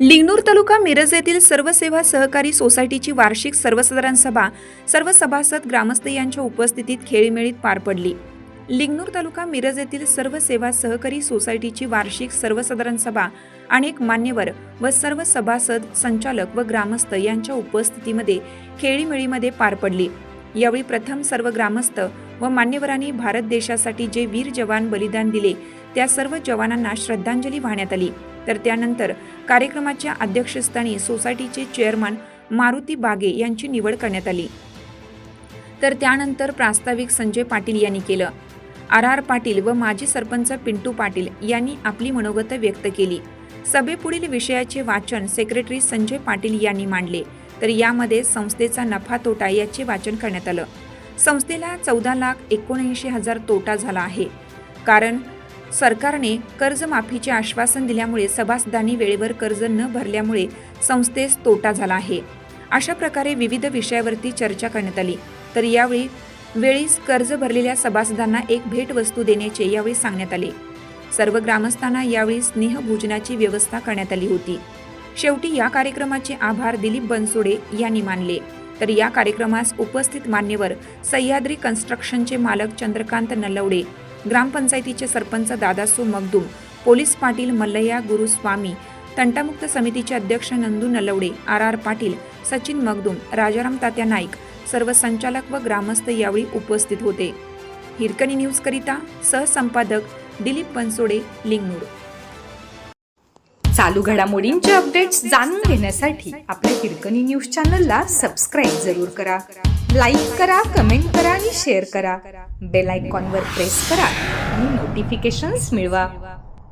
लिंगणूर तालुका मिरज येथील सर्व सेवा सहकारी सोसायटीची वार्षिक सर्वसाधारण सभा सर्व सभासद ग्रामस्थ यांच्या उपस्थितीत खेळीमेळीत पार पडली. लिंगनूर तालुका मिरज येथील सर्व सेवा सहकारी सोसायटीची वार्षिक सर्वसाधारण सभा अनेक मान्यवर व सर्व सभासद संचालक व ग्रामस्थ यांच्या उपस्थितीमध्ये खेळीमेळीमध्ये पार पडली. यावेळी प्रथम सर्व ग्रामस्थ व मान्यवरांनी भारत देशासाठी जे वीर जवान बलिदान दिले त्या सर्व जवानांना श्रद्धांजली वाहण्यात आली. तर त्यानंतर कार्यक्रमाच्या अध्यक्षस्थानी सोसायटीचे चेअरमन मारुती बागे यांची निवड करण्यात आली. तर त्यानंतर प्रास्ताविक संजय पाटील यांनी केलं. आर आर पाटील व माजी सरपंच पिंटू पाटील यांनी आपली मनोगत व्यक्त केली. सभेपुढील विषयाचे वाचन सेक्रेटरी संजय पाटील यांनी मांडले. तर यामध्ये संस्थेचा नफा तोटा याचे वाचन करण्यात आलं. संस्थेला चौदा लाख एकोणऐंशी हजार तोटा झाला आहे. कारण सरकारने कर्जमाफीचे आश्वासन दिल्यामुळे सभासदांनी वेळेवर कर्ज न भरल्यामुळे संस्थेस तोटा झाला आहे. अशा प्रकारे विविध विषयावरती चर्चा करण्यात आली. तर यावेळी वेळीच कर्ज भरलेल्या सभासदांना एक भेटवस्तू देण्याचे यावेळी सांगण्यात आले. सर्व ग्रामस्थांना यावेळी स्नेहभोजनाची व्यवस्था करण्यात आली होती. शेवटी या कार्यक्रमाचे आभार दिलीप बनसोडे यांनी मानले. तर या कार्यक्रमास उपस्थित मान्यवर सह्याद्री कन्स्ट्रक्शनचे मालक चंद्रकांत नलवडे ग्रामपंचायतीचे सरपंच दादासू मगदूम पोलीस पाटील मल्लय्या गुरुस्वामी तंटामुक्त समितीचे अध्यक्ष नंदू नलवडे आर आर पाटील सचिन मगदूम राजाराम तात्या नाईक सर्व संचालक व ग्रामस्थ यावेळी उपस्थित होते. हिरकणी न्यूजकरिता सहसंपादक दिलीप बनसोडे लिंगनूर. चालू घडामोडींचे अपडेट्स जाणून घेण्यासाठी आपल्या हिरकणी न्यूज चॅनलला सबस्क्राईब जरूर करा. लाईक करा कमेंट करा आणि शेअर करा. बेल आयकॉनवर प्रेस करा आणि नोटिफिकेशन्स मिळवा.